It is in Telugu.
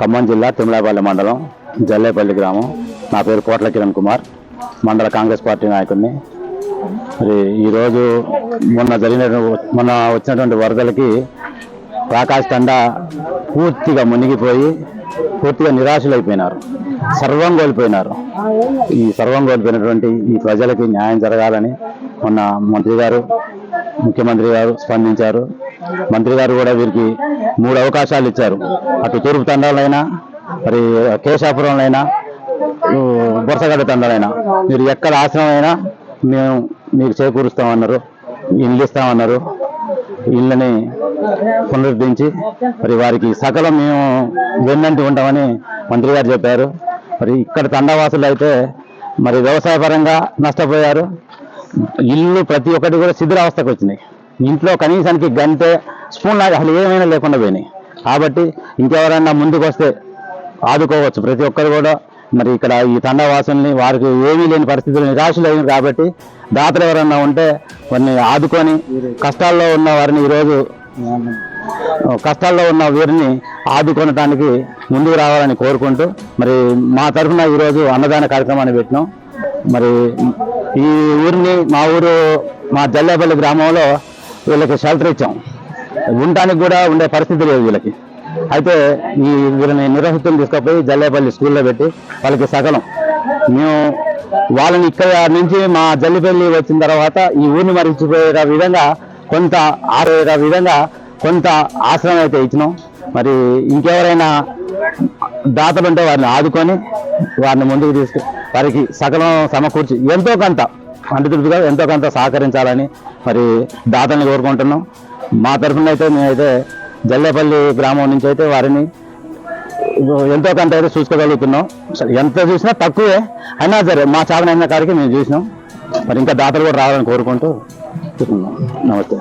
ఖమ్మం జిల్లా తిమ్లాపల్లి మండలం జల్లేపల్లి గ్రామం. నా పేరు కోట్ల కిరణ్ కుమార్. మండల కాంగ్రెస్ పార్టీ నాయకుడిని. మరి ఈరోజు మొన్న జరిగిన మొన్న వచ్చినటువంటి వరదలకి ప్రకాష్ తండా పూర్తిగా మునిగిపోయి పూర్తిగా నిరాశలైపోయినారు. సర్వం కోల్పోయినారు. ఈ సర్వం కోల్పోయినటువంటి ఈ ప్రజలకి న్యాయం జరగాలని మొన్న మంత్రి గారు ముఖ్యమంత్రి గారు స్పందించారు. మంత్రి గారు కూడా వీరికి మూడు అవకాశాలు ఇచ్చారు. అటు తూర్పు తండాలైనా మరి కేశాపురంలైనా బొరసగడ్డ తండాలైనా. మీరు ఎక్కడ ఆశ్రమైనా అయినా మేము మీకు చేకూరుస్తామన్నారు ఇల్లు ఇస్తామన్నారు. ఇళ్ళని పునరుద్ధరించి మరి వారికి సకలం మేము వెన్నంటి ఉంటామని మంత్రి గారు చెప్పారు. మరి ఇక్కడ తండావాసులు అయితే మరి వ్యవసాయ పరంగా నష్టపోయారు. ఇల్లు ప్రతి ఒక్కటి కూడా శిథిరావస్థకు వచ్చినాయి. ఇంట్లో కనీసానికి గంటే స్పూన్ లాగా అసలు ఏమైనా లేకుండా పోయినాయి. కాబట్టి ఇంకెవరైనా ముందుకు వస్తే ఆదుకోవచ్చు. ప్రతి ఒక్కరు కూడా మరి ఇక్కడ ఈ తండవాసుల్ని వారికి ఏమీ లేని పరిస్థితులు నిరాశలు అయింది కాబట్టి దాతలు ఎవరన్నా ఉంటే వారిని ఆదుకొని కష్టాల్లో ఉన్న వారిని ఈరోజు కష్టాల్లో ఉన్న వీరిని ఆదుకొనటానికి ముందుకు రావాలని కోరుకుంటూ మరి మా తరఫున ఈరోజు అన్నదాన కార్యక్రమాన్ని పెట్టినాం. మరి ఈ ఊరిని మా ఊరు మా జల్లేపల్లి గ్రామంలో వీళ్ళకి షెల్టర్ ఇచ్చాం. ఉండటానికి కూడా ఉండే పరిస్థితి లేదు వీళ్ళకి. అయితే ఈ వీళ్ళని నిర్వహితులు తీసుకుపోయి జల్లేపల్లి స్కూల్లో పెట్టి వాళ్ళకి సకలం మేము వాళ్ళని ఇక్కడ నుంచి మా జల్లిపల్లి వచ్చిన తర్వాత ఈ ఊరిని మరిచిపోయే విధంగా కొంత ఆరోగ్య విధంగా కొంత ఆశ్రమం అయితే ఇచ్చినాం. మరి ఇంకెవరైనా దాతలు ఉంటే వారిని ఆదుకొని వారిని ముందుకు తీసుకు వారికి సకలం సమకూర్చి ఎంతో కొంత అంటుతుడుగా ఎంతో కొంత సహకరించాలని మరి దాతల్ని కోరుకుంటున్నాం. మా తరఫున అయితే మేమైతే జల్లేపల్లి గ్రామం నుంచి అయితే వారిని ఎంతో కొంత అయితే చూసుకోగలుగుతున్నాం. సరే, ఎంత చూసినా తక్కువే అయినా సరే మా చావనైన కాడికి మేము చూసినాం. మరి ఇంకా దాతలు కూడా రావాలని కోరుకుంటూ నమస్తే.